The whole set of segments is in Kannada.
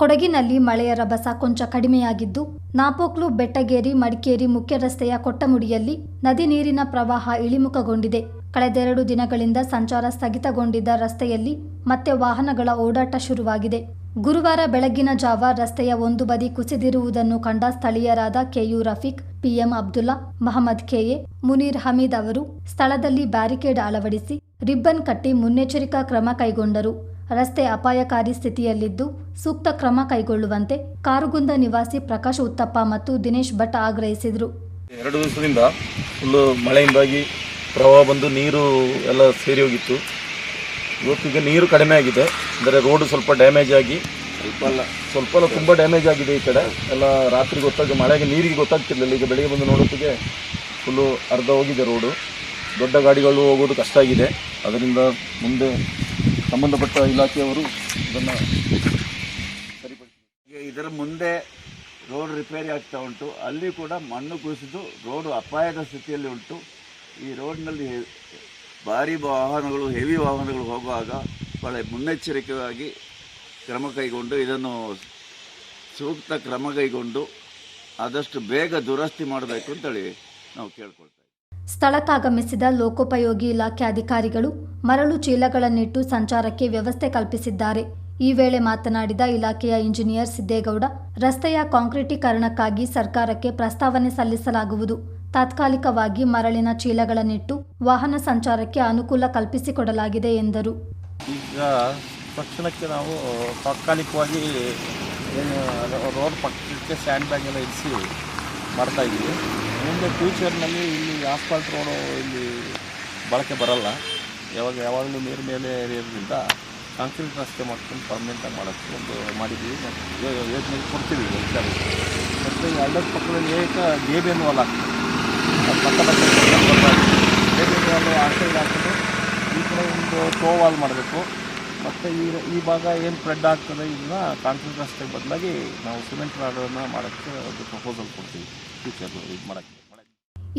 ಕೊಡಗಿನಲ್ಲಿ ಮಳೆಯ ರಭಸ ಕೊಂಚ ಕಡಿಮೆಯಾಗಿದ್ದು, ನಾಪೋಕ್ಲು, ಬೆಟ್ಟಗೇರಿ, ಮಡಿಕೇರಿ ಮುಖ್ಯ ರಸ್ತೆಯ ಕೊಟ್ಟಮುಡಿಯಲ್ಲಿ ನದಿ ನೀರಿನ ಪ್ರವಾಹ ಇಳಿಮುಖಗೊಂಡಿದೆ. ಕಳೆದೆರಡು ದಿನಗಳಿಂದ ಸಂಚಾರ ಸ್ಥಗಿತಗೊಂಡಿದ್ದ ರಸ್ತೆಯಲ್ಲಿ ಮತ್ತೆ ವಾಹನಗಳ ಓಡಾಟ ಶುರುವಾಗಿದೆ. ಗುರುವಾರ ಬೆಳಗಿನ ಜಾವ ರಸ್ತೆಯ ಒಂದು ಬದಿ ಕುಸಿದಿರುವುದನ್ನು ಕಂಡ ಸ್ಥಳೀಯರಾದ K U Rafiq, PM Abdullah, Mohammed KA Muneer Hameed ಅವರು ಸ್ಥಳದಲ್ಲಿ ಬ್ಯಾರಿಕೇಡ್ ಅಳವಡಿಸಿ ರಿಬ್ಬನ್ ಕಟ್ಟಿ ಮುನ್ನೆಚ್ಚರಿಕಾ ಕ್ರಮ ಕೈಗೊಂಡರು. ರಸ್ತೆ ಅಪಾಯಕಾರಿ ಸ್ಥಿತಿಯಲ್ಲಿದ್ದು ಸೂಕ್ತ ಕ್ರಮ ಕೈಗೊಳ್ಳುವಂತೆ ಕಾರುಗುಂದ ನಿವಾಸಿ ಪ್ರಕಾಶ್ ಉತ್ತಪ್ಪ ಮತ್ತು ದಿನೇಶ್ ಭಟ್ ಆಗ್ರಹಿಸಿದರು. ಎರಡು ದಿವಸದಿಂದ ಫುಲ್ಲು ಮಳೆಯಿಂದಾಗಿ ಪ್ರವಾಹ ಬಂದು ನೀರು ಎಲ್ಲ ಸೇರಿ ಹೋಗಿತ್ತು. ಇವತ್ತಿಗೆ ನೀರು ಕಡಿಮೆ ಆಗಿದೆ. ಅಂದರೆ ರೋಡು ಸ್ವಲ್ಪ ಡ್ಯಾಮೇಜ್ ಆಗಿ ಸ್ವಲ್ಪ ಅಲ್ಲ. ಸ್ವಲ್ಪ ಎಲ್ಲ ತುಂಬ ಡ್ಯಾಮೇಜ್ ಆಗಿದೆ ಈ ಕಡೆ. ಎಲ್ಲ ರಾತ್ರಿ ಗೊತ್ತಾಗ ಮಳೆಗೆ ನೀರಿಗೆ ಗೊತ್ತಾಗ್ತಿರ್ಲಿಲ್ಲ. ಈಗ ಬೆಳಿಗ್ಗೆ ಬಂದು ನೋಡೋತ್ತಿಗೆ ಫುಲ್ಲು ಅರ್ಧ ಹೋಗಿದೆ ರೋಡು ದೊಡ್ಡ ಗಾಡಿಗಳು ಹೋಗೋದು ಕಷ್ಟ ಆಗಿದೆ. ಅದರಿಂದ ಮುಂದೆ ಸಂಬಂಧಪಟ್ಟ ಇಲಾಖೆಯವರು ಇದನ್ನು ಸರಿಪಡಿಸಿ ಈಗ ಇದರ ಮುಂದೆ ರೋಡ್ ರಿಪೇರಿ ಆಗ್ತಾ ಉಂಟು. ಅಲ್ಲಿ ಕೂಡ ಮಣ್ಣು ಕುಸಿದು ರೋಡು ಅಪಾಯದ ಸ್ಥಿತಿಯಲ್ಲಿ ಉಂಟು. ಈ ರೋಡ್ನಲ್ಲಿ ಭಾರಿ ವಾಹನಗಳು, ಹೆವಿ ವಾಹನಗಳು ಹೋಗುವಾಗ ಭಾಳ ಮುನ್ನೆಚ್ಚರಿಕೆಯಾಗಿ ಕ್ರಮ ಕೈಗೊಂಡು ಇದನ್ನು ಸೂಕ್ತ ಕ್ರಮ ಕೈಗೊಂಡು ಆದಷ್ಟು ಬೇಗ ದುರಸ್ತಿ ಮಾಡಬೇಕು ಅಂತೇಳಿ ನಾವು ಕೇಳ್ಕೊಳ್ತಾ ಇದ್ದೀವಿ. ಸ್ಥಳಕ್ಕಾಗಮಿಸಿದ ಲೋಕೋಪಯೋಗಿ ಇಲಾಖೆ ಅಧಿಕಾರಿಗಳು ಮರಳು ಚೀಲಗಳನ್ನಿಟ್ಟು ಸಂಚಾರಕ್ಕೆ ವ್ಯವಸ್ಥೆ ಕಲ್ಪಿಸಿದ್ದಾರೆ. ಈ ವೇಳೆ ಮಾತನಾಡಿದ ಇಲಾಖೆಯ ಇಂಜಿನಿಯರ್ ಸಿದ್ದೇಗೌಡ, ರಸ್ತೆಯ ಕಾಂಕ್ರೀಟೀಕರಣಕ್ಕಾಗಿ ಸರ್ಕಾರಕ್ಕೆ ಪ್ರಸ್ತಾವನೆ ಸಲ್ಲಿಸಲಾಗುವುದು. ತಾತ್ಕಾಲಿಕವಾಗಿ ಮರಳಿನ ಚೀಲಗಳನ್ನಿಟ್ಟು ವಾಹನ ಸಂಚಾರಕ್ಕೆ ಅನುಕೂಲ ಕಲ್ಪಿಸಿಕೊಡಲಾಗಿದೆ ಎಂದರು. ಈಗ ತಕ್ಷಣಕ್ಕೆ ನಾವು ತಾತ್ಕಾಲಿಕವಾಗಿ ರೋಡ್ ಪಕ್ಕಕ್ಕೆ ಸ್ಯಾಂಡ್ ಬ್ಯಾಗ್ ಎಲ್ಲ ಇರಿಸಿ ಮಾಡ್ತಾ ಇದ್ದೀವಿ. ಮುಂದೆ ಫ್ಯೂಚರ್ನಲ್ಲಿ ಇಲ್ಲಿ ಆಸ್ಫಾಲ್ಟ್ ರೋಡು ಇಲ್ಲಿ ಬಳಕೆ ಬರಲ್ಲ. ಯಾವಾಗ ಯಾವಾಗಲೂ ನೀರು ಮೇಲೆ ಇರೋದ್ರಿಂದ ಕಾಂಕ್ರೀಟ್ ರಸ್ತೆ ಮಾಡ್ಕೊಂಡು ಪರ್ಮನೆಂಟಾಗಿ ಮಾಡೋಕ್ಕೆ ಒಂದು ಮಾಡಿದ್ದೀವಿ. ಮತ್ತು ಯೋಜನೆ ಕೊಡ್ತೀವಿ ವಿಚಾರ ಮತ್ತು ಹಳ್ಳದ ಪಕ್ಕದಲ್ಲಿ ಏಕ ಗೇಬಿಯನ್ ವಾಲ್ ಆಗ್ತದೆ. ಹಾಕಿದ್ರೆ ಈ ಕಡೆ ಒಂದು ಟೋ ವಾಲ್ ಮಾಡಬೇಕು. ಮತ್ತು ಈ ಈ ಭಾಗ ಏನು ಸ್ಪ್ರೆಡ್ ಆಗ್ತದೆ ಇದನ್ನ ಕಾಂಕ್ರೀಟ್ ರಸ್ತೆ ಬದಲಾಗಿ ನಾವು ಸಿಮೆಂಟ್ ರಾಡನ್ನು ಮಾಡೋಕ್ಕೆ ಒಂದು ಪ್ರಪೋಸಲ್ ಕೊಡ್ತೀವಿ. ಫ್ಯೂಚರ್ ಇದು ಮಾಡೋಕ್ಕೆ.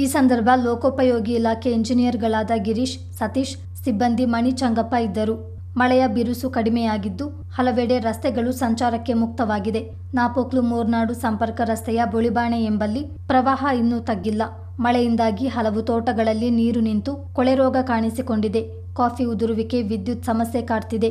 ಈ ಸಂದರ್ಭ ಲೋಕೋಪಯೋಗಿ ಇಲಾಖೆ ಇಂಜಿನಿಯರ್ಗಳಾದ ಗಿರೀಶ್, ಸತೀಶ್, ಸಿಬ್ಬಂದಿ ಮಣಿ ಚಂಗಪ್ಪ ಇದ್ದರು. ಮಳೆಯ ಬಿರುಸು ಕಡಿಮೆಯಾಗಿದ್ದು ಹಲವೆಡೆ ರಸ್ತೆಗಳು ಸಂಚಾರಕ್ಕೆ ಮುಕ್ತವಾಗಿದೆ. ನಾಪೋಕ್ಲು ಮೂರ್ನಾಡು ಸಂಪರ್ಕ ರಸ್ತೆಯ ಬುಳಿಬಾಣೆ ಎಂಬಲ್ಲಿ ಪ್ರವಾಹ ಇನ್ನೂ ತಗ್ಗಿಲ್ಲ. ಮಳೆಯಿಂದಾಗಿ ಹಲವು ತೋಟಗಳಲ್ಲಿ ನೀರು ನಿಂತು ಕೊಳೆ ರೋಗ ಕಾಣಿಸಿಕೊಂಡಿದೆ. ಕಾಫಿ ಉದುರುವಿಕೆ ವಿದ್ಯುತ್ ಸಮಸ್ಯೆ ಕಾಡ್ತಿದೆ.